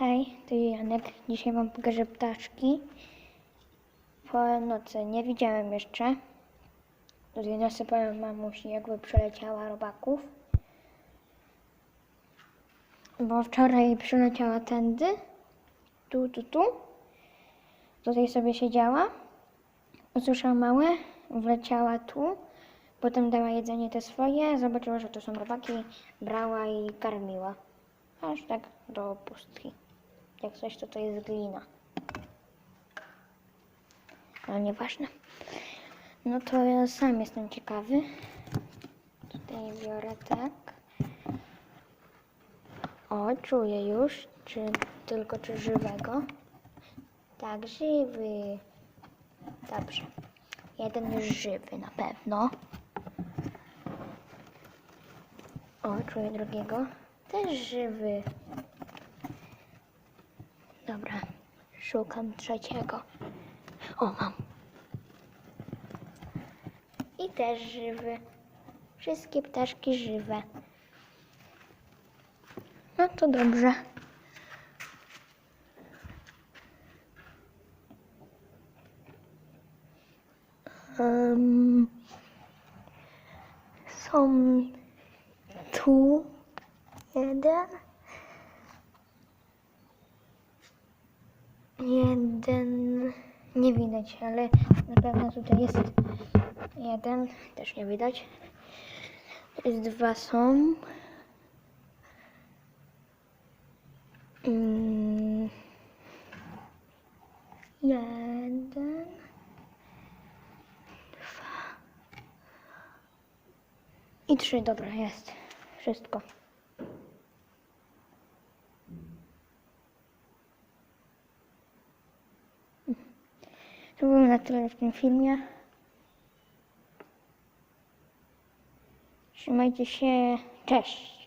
Hej, to Janek. Dzisiaj wam pokażę ptaszki. Po nocy nie widziałem jeszcze. Nasypałem mamusi, jakby przeleciała robaków. Bo wczoraj przyleciała tędy. Tu, tu, tu. Tutaj sobie siedziała. Usłyszała małe, wleciała tu. Potem dała jedzenie te swoje, zobaczyła, że to są robaki, brała i karmiła. Aż tak do pustki. Jak coś, to to jest glina. Ale nieważne. No to ja sam jestem ciekawy. Tutaj biorę tak. O, czuję już, czy tylko czy żywego. Tak, żywy. Dobrze. Jeden już żywy na pewno. O, czuję drugiego. Też żywy. Dobra, szukam trzeciego. O, mam. I też żywy. Wszystkie ptaszki żywe. No to dobrze. Em, są tu jeden. Jeden nie widać, ale na pewno tutaj jest jeden, też nie widać. Jest dwa są. Mm, jeden. Dwa. I trzy, dobra, jest. Wszystko. To było na tyle w tym filmie. Trzymajcie się. Cześć.